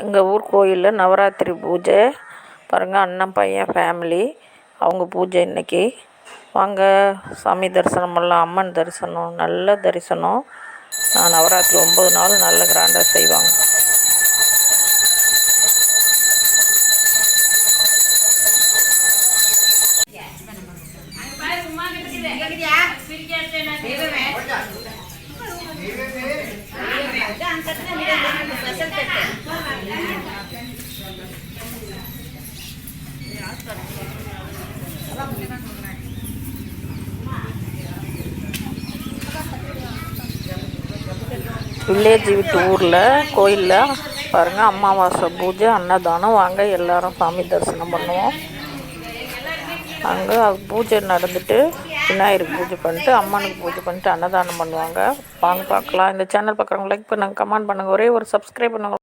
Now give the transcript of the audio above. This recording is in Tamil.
எங்கள் ஊர் கோயிலில் நவராத்திரி பூஜை. பாருங்கள் அண்ணன் பையன் ஃபேமிலி அவங்க பூஜை இன்னைக்கு. வாங்க சாமி தரிசனம் பண்ணலாம் அம்மன் தரிசனம் நல்ல தரிசனம். நான் நவராத்திரி ஒம்பது நாள் நல்ல கிராண்டாக செய்வாங்க. வில்லேஜ் விட்டு ஊரில் கோயிலில். பாருங்கள் அமாவாசை பூஜை அன்னதானம். வாங்க எல்லாரும் சாமி தரிசனம் பண்ணுவோம். அங்கே பூஜை நடந்துட்டு விநாயகருக்கு பூஜை பண்ணிட்டு அம்மனுக்கு பூஜை பண்ணிட்டு அன்னதானம் பண்ணுவாங்க. வாங்க பார்க்கலாம். இந்த சேனல் பார்க்குறவங்க லைக் பண்ணுங்கள் கமெண்ட் பண்ணுங்கள் ஒரே ஒரு சப்ஸ்கிரைப் பண்ணுங்கள்